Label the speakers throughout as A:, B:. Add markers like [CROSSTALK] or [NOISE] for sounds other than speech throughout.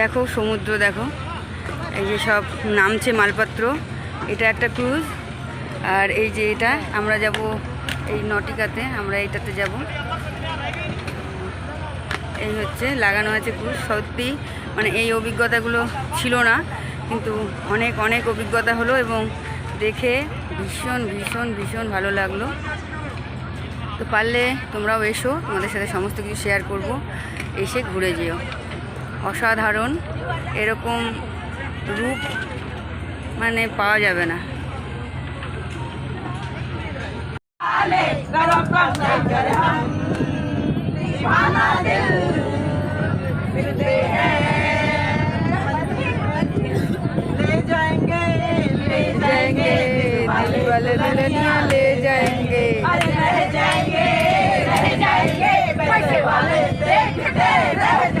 A: দেখো, সমুদ্র দেখো। এই যে সব নামছে মালপত্র। এটা একটা ক্রুজ আর এই যে এটা, আমরা যাব এই নটিকাতে, আমরা এটাতে যাব। এই হচ্ছে, লাগানো আছে ক্রুজ সত্যি মানে এই অভিজ্ঞতাগুলো ছিল না, কিন্তু অনেক অনেক অভিজ্ঞতা হলো এবং দেখে ভীষণ ভীষণ ভীষণ ভালো লাগল। তো পারলে তোমরাও এসো, তোমাদের সাথে সমস্ত কিছু শেয়ার করব। এসে ঘুরে যেও। অসাধারণ এরকম রূপ মানে পাওয়া যাবে না
B: ले जाएंगे ले
A: जाएंगे दिल वाले दुल्हनिया ले जाएंगे
B: अरे रह जाएंगे रह जाएंगे पैसे वाले देखते रह जाएंगे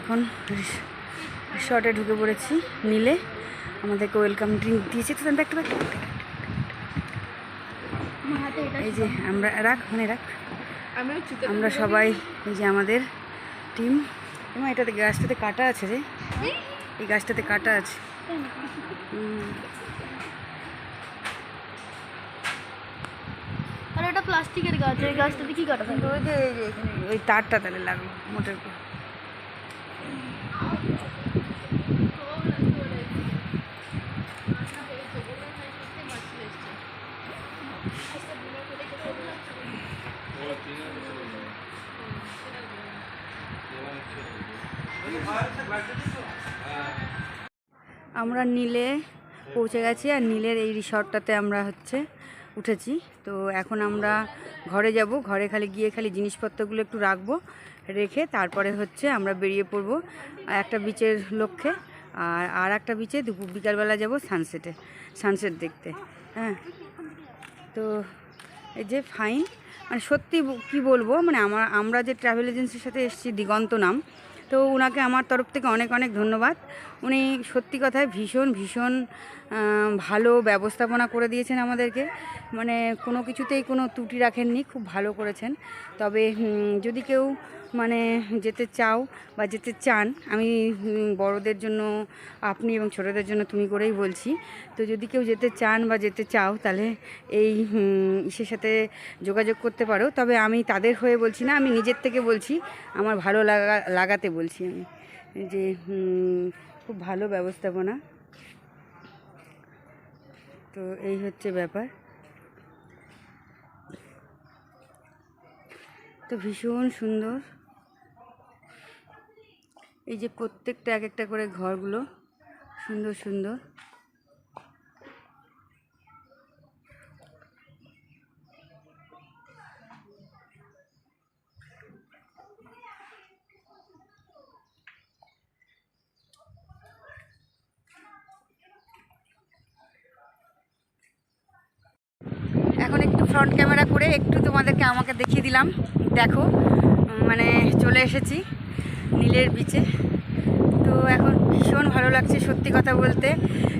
A: এখন শর্টে ঢুকে পড়েছি নিলে আমাদেরকে ওয়েলকাম ড্রিঙ্ক দিয়েছে। তো দেখ একটা এই যে আমরা রাখ মানে রাখ। আমরা সবাই এই যে আমাদের টিম এবং এটাতে গাছটাতে কাটা আছে রে। এই গাছটাতে কাটা আছে।
C: আর এটা প্লাস্টিকের গাছ এই গাছটাতে কি কাটা থাকে?
A: ওই যে যে এখানে ওই তারটা তাহলে লাগল মোটের আমরা নীলে পৌঁছে গেছি আর নীলের এই রিসর্টটাতে আমরা হচ্ছে উঠেছি। তো এখন আমরা ঘরে যাব, ঘরে খালি গিয়ে খালি জিনিসপত্রগুলো একটু রাখব, রেখে তারপরে হচ্ছে আমরা বেরিয়ে পড়ব একটা বিচের লক্ষ্যে। আর আর একটা বিচে দুপুর, বিকালবেলা যাব সানসেটে সানসেট দেখতে হ্যাঁ। তো এই যে ফাইন মানে সত্যি কি বলব মানে আমার, আমরা যে ট্রাভেল এজেন্সির সাথে এসেছি দিগন্ত নাম, তো ওনাকে আমার তরফ থেকে অনেক অনেক ধন্যবাদ। উনি সত্যি কথায় ভীষণ ভীষণ ভালো ব্যবস্থাপনা করে দিয়েছেন আমাদেরকে। মানে কোনো কিছুতেই কোনো ত্রুটি রাখেননি, খুব ভালো করেছেন। তবে যদি কেউ মানে যেতে চাও বা যেতে চান, আমি বড়দের জন্য, আপনি এবং ছোটদের জন্য তুমি করেই বলছি। তো যদি কেউ যেতে চান বা যেতে চাও, তাহলে এই ইসের সাথে যোগাযোগ করতে পারো। তবে আমি তাদের হয়ে বলছি না, আমি নিজের থেকে বলছি। আমার ভালো লাগা, লাগাতে বলছি আমি। যে খুব ভালো ব্যবস্থাপনা। তো এই হচ্ছে ব্যাপার। তো ভীষণ সুন্দর। এই যে প্রত্যেকটা এক একটা করে ঘরগুলো সুন্দর সুন্দর এখন একটু ফ্রন্ট ক্যামেরা করে একটু তোমাদেরকে আমাকে দেখিয়ে দিলাম। দেখো মানে চলে এসেছি নীলের বিচে তো এখন ভীষণ ভালো লাগছে সত্যি কথা বলতে।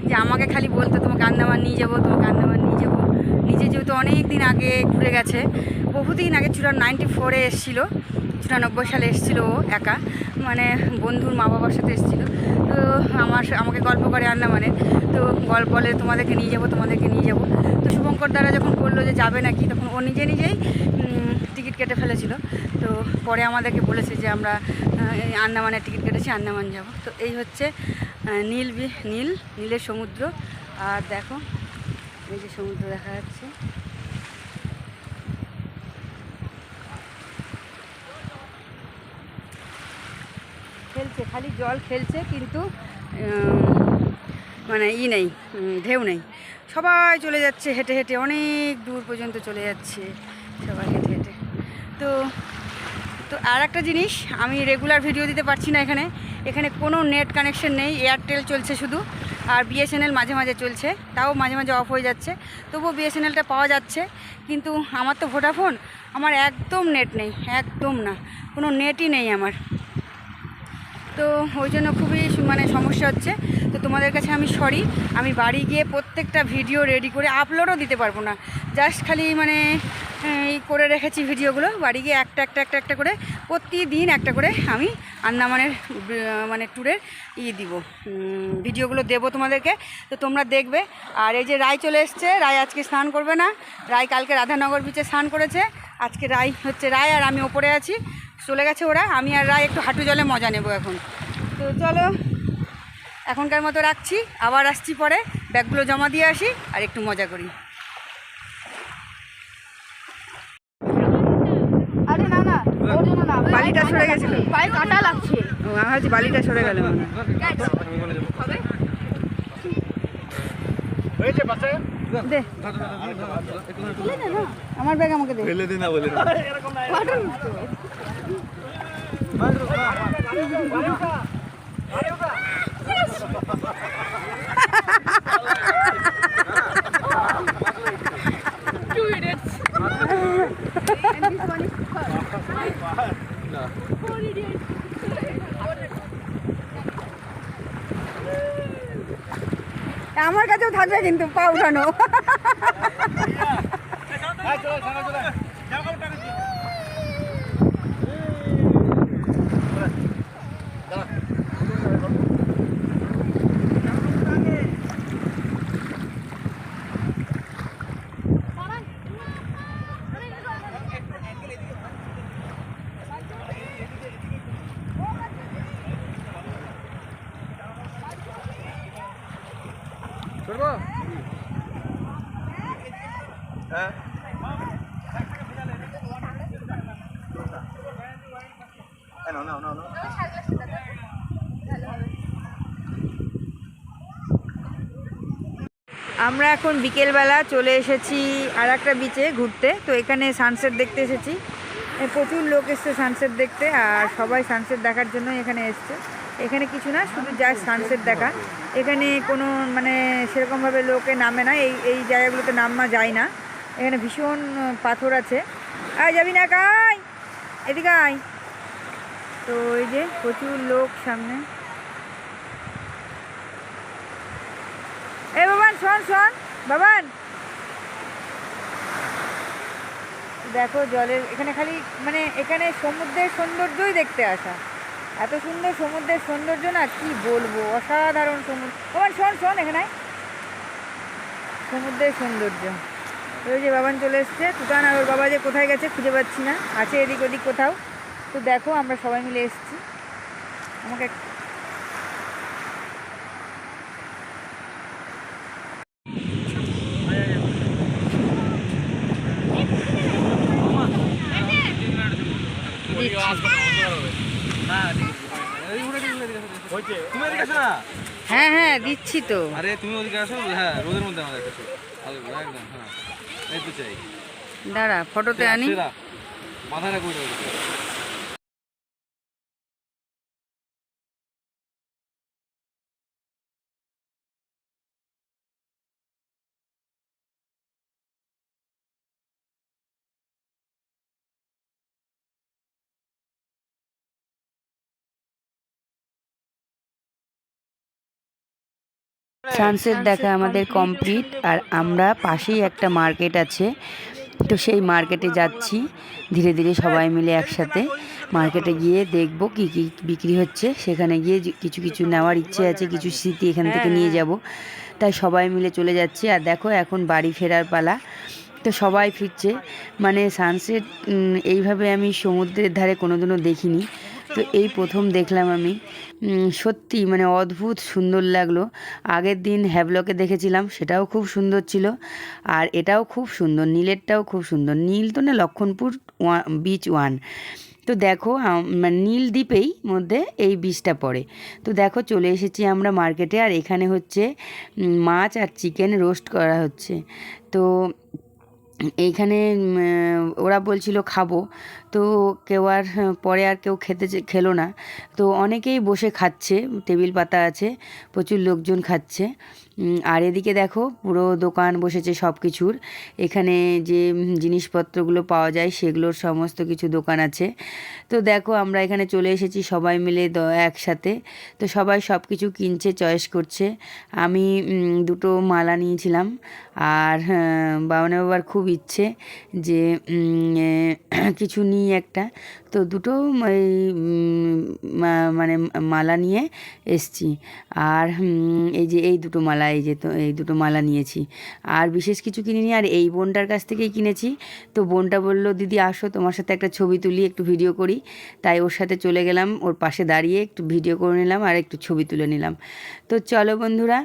A: যে আমাকে খালি বলতো, তোমাকে আন্দামান নিয়ে যাব, তোমাকে আন্দামান নিয়ে যাব। নিজে যেহেতু অনেক দিন আগে ঘুরে গেছে, বহুদিন আগে চুরা নাইনটি ফোরে এসেছিল, চুরানব্বই সালে এসেছিল ও একা মানে বন্ধুর মা বাবার সাথে এসেছিল। তো আমার আমাকে গল্প করে আন্দামানে তো গল্প বলে তোমাদেরকে নিয়ে যাব, তোমাদেরকে নিয়ে যাব। শঙ্কর দ্বারা যখন বলল যে যাবে নাকি, তখন ও নিজে নিজেই টিকিট কেটে ফেলেছিল। তো পরে আমাদেরকে বলেছে যে আমরা আন্দামানের টিকিট কেটেছি, আন্দামান যাব। তো এই হচ্ছে নীল নীল, নীলের সমুদ্র। আর দেখো, এই যে সমুদ্র দেখা যাচ্ছে। খেলছে, খালি জল খেলছে, কিন্তু মানে ই নেই ঢেউ নেই। সবাই চলে যাচ্ছে হেঁটে হেঁটে, অনেক দূর পর্যন্ত চলে যাচ্ছে সবাই হেঁটে হেঁটে। তো তো আর একটা জিনিস, আমি রেগুলার ভিডিও দিতে পারছি না এখানে। এখানে কোনো নেট কানেকশন নেই এয়ারটেল চলছে শুধু, আর বিএসএনএল মাঝে মাঝে চলছে, তাও মাঝে মাঝে অফ হয়ে যাচ্ছে। তবুও বিএসএনএলটা পাওয়া যাচ্ছে, কিন্তু আমার তো ভোডাফোন আমার একদম নেট নেই, একদম না, কোনো নেটই নেই আমার। তো ওই জন্য খুবই মানে সমস্যা হচ্ছে। তো তোমাদের কাছে আমি সরি আমি বাড়ি গিয়ে প্রত্যেকটা ভিডিও রেডি করে আপলোডও দিতে পারব না। জাস্ট খালি মানে এই করে রেখেছি ভিডিওগুলো বাড়ি গিয়ে একটা একটা একটা একটা করে প্রতিদিন একটা করে আমি আন্দামানের মানে ট্যুরের ই দিব। ভিডিওগুলো দেবো তোমাদেরকে। তো তোমরা দেখবে। আর এই যে রায় চলে এসছে, রায় আজকে স্নান করবে না। রায় কালকে রাধানগর বিচে স্নান করেছে। আজকে রায় হচ্ছে রায়, আর আমি ওপরে আছি। চলে গেছে ওরা আমি আর রায় একটু হাঁটু জলে মজা নেব এখন। তো চলো এখনকার মতো রাখছি আবার আসছি পরে ব্যাগগুলো জমা দিয়ে আসি আর একটু মজা করি।
C: আরে না না না
A: বালিটা সরে গেছিল।
C: পায়ে কাটা লাগছে।
A: ও আমার বালিটা সরে গেল।
C: হবে
A: দে। আমার ব্যাগ আমাকে দে।
D: ফেলে না বলে।
A: আমার কাছেও থাকবে কিন্তু পা উঠানো। আমরা এখন বিকেলবেলা চলে এসেছি আর একটা বিচে ঘুরতে। তো এখানে সানসেট দেখতে এসেছি। প্রচুর লোক এসছে সানসেট দেখতে আর সবাই সানসেট দেখার জন্য এখানে এসছে। এখানে কিছু না, শুধু জাস্ট সানসেট দেখা। এখানে কোনো মানে সেরকমভাবে লোকে নামে না। এই এই জায়গাগুলোতে নামা যায় না। এখানে ভীষণ পাথর আছে। আর যাবি না, কাই? এদিকে আয়। তো এই যে প্রচুর লোক সামনে। এই বাবান, শোন শোন, বাবান। দেখো জলের, এখানে খালি মানে এখানে সমুদ্রের সৌন্দর্যই দেখতে আসা। এত সুন্দর সমুদ্রের সৌন্দর্য না, কি বলব? অসাধারণ সমুদ্র। বাবান, শোন শোন, এখানে সমুদ্রের সৌন্দর্য। ওই যে বাবান চলে এসছে। তুতান আর ওর বাবা যে কোথায় গেছে খুঁজে পাচ্ছি না। আছে এদিক ওদিক কোথাও। তো দেখো আমরা সবাই মিলে এসেছি। আমাকে হ্যাঁ হ্যাঁ দিচ্ছি তো।
D: আরে তুমি ওদিকে আসো হ্যাঁ রোদের মধ্যে আমাদের একদম হ্যাঁ। এই তো চাই।
A: দাঁড়া ফটোতে আনি।
D: সেরা। মাথায় রাখো
A: সানসেট দেখা আমাদের কমপ্লিট আর আমরা পাশেই একটা মার্কেট আছে। তো সেই মার্কেটে যাচ্ছি। ধীরে ধীরে সবাই মিলে একসাথে মার্কেটে গিয়ে দেখব কি কি বিক্রি হচ্ছে। সেখানে গিয়ে কিছু কিছু নেওয়ার ইচ্ছে আছে কিছু স্মৃতি এখান থেকে নিয়ে যাব। তাই সবাই মিলে চলে যাচ্ছি। আর দেখো এখন বাড়ি ফেরার পালা। তো সবাই ফিরছে। মানে সানসেট এইভাবে আমি সমুদ্রের ধারে কোনোদিনও দেখিনি। তো এই প্রথম দেখলাম আমি। সত্যি মানে অদ্ভুত সুন্দর লাগল। আগের দিন হ্যাভলকে দেখেছিলাম, সেটাও খুব সুন্দর ছিল। আর এটাও খুব সুন্দর, নীলেরটাও খুব সুন্দর। নীল তো না লক্ষণপুর বিচ ওয়ান তো দেখো মানে নীল দ্বীপেই মধ্যে এই বীজটা পড়ে। তো দেখো, চলে এসেছি আমরা মার্কেটে আর এখানে হচ্ছে মাছ আর চিকেন রোস্ট করা হচ্ছে। তো এইখানে ওরা বলছিল খাব। তো কেউ আর পরে আর কেউ খেতে খেলো না। তো অনেকেই বসে খাচ্ছে, টেবিল পাতা আছে, প্রচুর লোকজন খাচ্ছে। আর এদিকে দেখো পুরো দোকান বসেছে সব কিছুর এখানে যে জিনিসপত্রগুলো পাওয়া যায় সেগুলোর সমস্ত কিছু দোকান আছে। তো দেখো আমরা এখানে চলে এসেছি সবাই মিলে একসাথে। তো সবাই সব কিছু কিনছে চয়েস করছে। আমি দুটো মালা নিয়েছিলাম। আর হ্যাঁ, বাবানা বাবার খুব ইচ্ছে যে [CLEARS THROAT] কিছু নিই একটা। তো দুটো এই মানে মালা নিয়ে এসছি। আর এই যে এই দুটো মালা এই যে তো, এই দুটো মালা নিয়েছি। আর বিশেষ কিছু কিনিনি, আর এই বোনটার কাছ থেকেই কিনেছি। তো বোনটা বলল, দিদি, আসো, তোমার সাথে একটা ছবি তুলি, একটু ভিডিও করি। তাই ওর সাথে চলে গেলাম, ওর পাশে দাঁড়িয়ে একটু ভিডিও করে নিলাম আর একটু ছবি তুলে নিলাম। তো চলো বন্ধুরা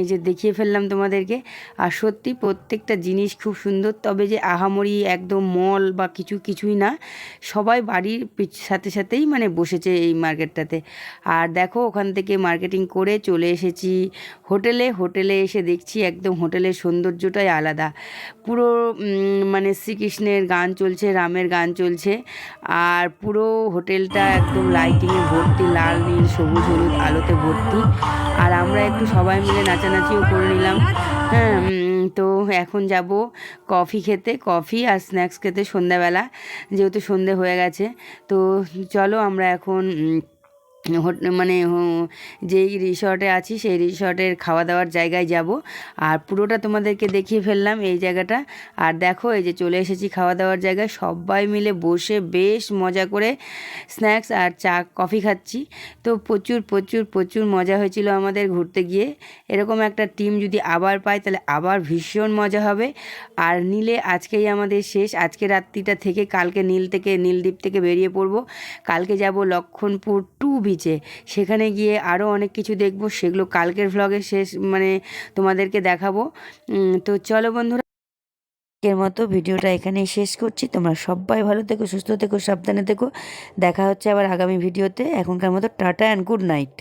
A: এই যে দেখিয়ে ফেললাম তোমাদেরকে। আর সত্যি প্রত্যেকটা জিনিস খুব সুন্দর, তবে যে আহামরি একদম মল বা কিছু, কিছুই না, সবাই বাড়ির সাথে সাথেই মানে বসেছে এই মার্কেটটাতে। আর দেখো, ওখান থেকে মার্কেটিং করে চলে এসেছি। হোটেলে হোটেলে এসে দেখছি একদম হোটেলের সৌন্দর্যটাই আলাদা। পুরো মানে শ্রীকৃষ্ণের গান চলছে, রামের গান চলছে, আর পুরো হোটেলটা একদম লাইটিংয়ে ভর্তি, লাল, নীল, সবুজ, হলুদ আলোতে ভর্তি। আর আমরা একটু সবাই মিলে নাচানাচিও করে নিলাম। হ্যাঁ তো এখন যাব কফি খেতে, কফি আর স্ন্যাক্স খেতে সন্ধ্যাবেলা, যেহেতু সন্ধে হয়ে গেছে। তো চলো আমরা এখন মানে যেই রিসর্টে আছি সেই রিসর্টের খাওয়া দাওয়ার জায়গায় যাব। আর পুরোটা তোমাদেরকে দেখিয়ে ফেললাম এই জায়গাটা। আর দেখো, এই যে চলে এসেছি খাওয়া দাওয়ার জায়গায়। সবাই মিলে বসে বেশ মজা করে স্ন্যাক্স আর চা কফি খাচ্ছি। তো প্রচুর প্রচুর প্রচুর মজা হয়েছিল আমাদের ঘুরতে গিয়ে। এরকম একটা টিম যদি আবার পাই, তাহলে আবার ভীষণ মজা হবে। আর নীলে আজকেই আমাদের শেষ। আজকে রাত্রিটা থেকে কালকে নীল থেকে, নীলদ্বীপ থেকে বেরিয়ে পড়ব। কালকে যাব লক্ষণপুর টু বিচে সেখানে গিয়ে আরও অনেক কিছু দেখব। সেগুলো কালকের ভ্লগে শেষ মানে তোমাদেরকে দেখাবো। তো চলো বন্ধুরা এর মতো ভিডিওটা এখানেই শেষ করছি। তোমরা সবাই ভালো থেকো, সুস্থ থেকো, সাবধানে থেকো। দেখা হচ্ছে আবার আগামী ভিডিওতে। এখনকার মতো টাটা অ্যান্ড গুড নাইট